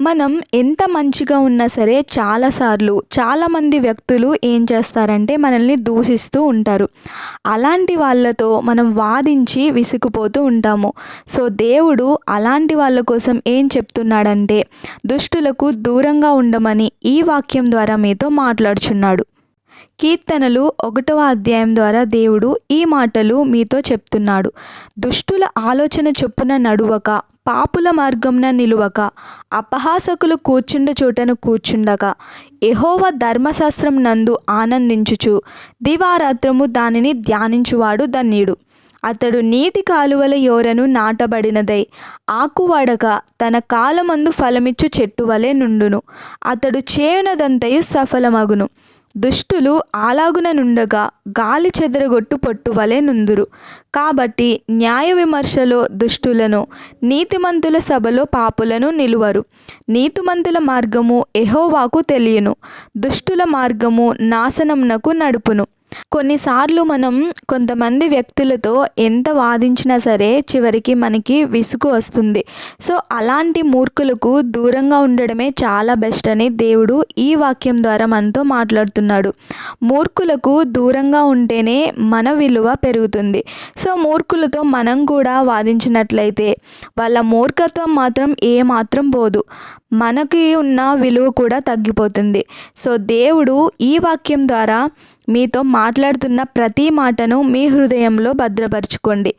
మనం ఎంత మంచిగా ఉన్నా సరే చాలాసార్లు చాలామంది వ్యక్తులు ఏం చేస్తారంటే మనల్ని దూషిస్తూ ఉంటారు. అలాంటి వాళ్ళతో మనం వాదించి విసిగిపోతూ ఉంటాము. సో దేవుడు అలాంటి వాళ్ళ కోసం ఏం చెప్తున్నాడంటే దుష్టులకు దూరంగా ఉండమని ఈ వాక్యం ద్వారా మీతో మాట్లాడుచున్నాడు. కీర్తనలు ఒకటవ అధ్యాయం ద్వారా దేవుడు ఈ మాటలు మీతో చెప్తున్నాడు. దుష్టుల ఆలోచన చొప్పున నడువక పాపుల మార్గంన నిలువక అపహాసకులు కూర్చుండ చోటను కూర్చుండగా ఎహోవ ధర్మశాస్త్రం నందు ఆనందించుచు దివారాత్రము దానిని ధ్యానించువాడు ధన్యుడు. అతడు నీటి కాలువల యోరను నాటబడినదై ఆకువాడక తన కాలమందు ఫలమిచ్చు చెట్టు వలె నుండును. అతడు చేయునదంతయు సఫలమగును. దుష్టులు అలాగున నుండగా గాలి చెదరగొట్టు పొట్టు వలె నుందురు. కాబట్టి న్యాయ విమర్శలో దుష్టులను నీతిమంతుల సభలో పాపులను నిలువరు. నీతిమంతుల మార్గము ఎహోవాకు తెలియను. దుష్టుల మార్గము నాశనమునకు నడుపును. కొన్నిసార్లు మనం కొంతమంది వ్యక్తులతో ఎంత వాదించినా సరే చివరికి మనకి విసుగు వస్తుంది. సో అలాంటి మూర్ఖులకు దూరంగా ఉండడమే చాలా బెస్ట్ అని దేవుడు ఈ వాక్యం ద్వారా మనతో మాట్లాడుతున్నాడు. మూర్ఖులకు దూరంగా ఉంటేనే మన విలువ పెరుగుతుంది. సో మూర్ఖులతో మనం కూడా వాదించినట్లయితే వాళ్ళ మూర్ఖత్వం మాత్రం ఏ మాత్రం పోదు. మనకి ఉన్న విలువ కూడా తగ్గిపోతుంది. సో దేవుడు ఈ వాక్యం ద్వారా మీతో మాట్లాడుతున్న ప్రతి మాటను మీ హృదయంలో భద్రపరచుకోండి.